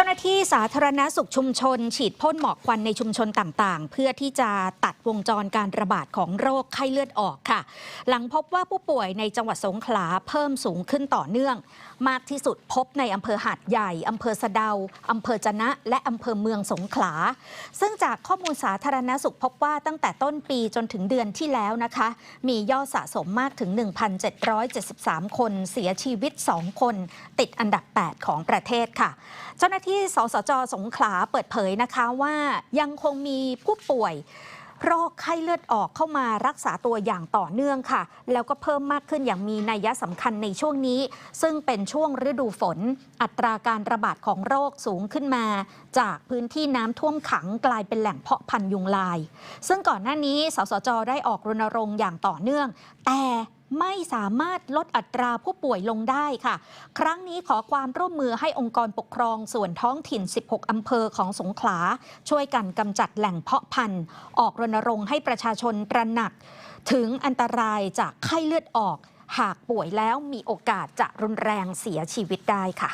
จ้าหน้าที่สาธารณสุขชุมชน ฉีดพ่นหมอกควันในชุมชนต่างๆ เพื่อที่จะตัดวงจรการระบาดของโรคไข้เลือดออกค่ะ หลังพบว่าผู้ป่วยในจังหวัดสงขลาเพิ่มสูงขึ้นต่อเนื่อง มากที่สุดพบในอำเภอหาดใหญ่อำเภอสะเดาอำเภอจะนะ และอำเภอเมืองสงขลา ซึ่งจากข้อมูลสาธารณสุขพบว่าตั้งแต่ต้นปีจนถึงเดือนที่แล้วนะคะ มียอดสะสมมากถึง 1,773 คน เสียชีวิต 2 คน ติดอันดับ 8 ของประเทศค่ะ เจ้าหน้าที่ที่สสจสงขลาเปิดเผยนะคะว่ายังคงมีผู้ป่วยโรคไข้เลือดออกเข้ามารักษาตัวอย่างต่อเนื่องค่ะ แล้วก็เพิ่มมากขึ้นอย่างมีนัยสำคัญในช่วงนี้ ซึ่งเป็นช่วงฤดูฝน อัตราการระบาดของโรคสูงขึ้นมา จากพื้นที่น้ำท่วมขังกลายเป็นแหล่งเพาะพันธุ์ยุงลาย ซึ่งก่อนหน้านี้สสจได้ออกรณรงค์อย่างต่อเนื่อง แต่ ไม่สามารถลดอัตราผู้ป่วยลงได้ค่ะ ครั้งนี้ขอความร่วมมือให้องค์กรปกครองส่วนท้องถิ่น 16 อำเภอของสงขลา ช่วยกันกำจัดแหล่งเพาะพันธุ์ ออกรณรงค์ให้ประชาชนตระหนัก ถึงอันตรายจากไข้เลือดออก หากป่วยแล้วมีโอกาสจะรุนแรงเสียชีวิตได้ค่ะ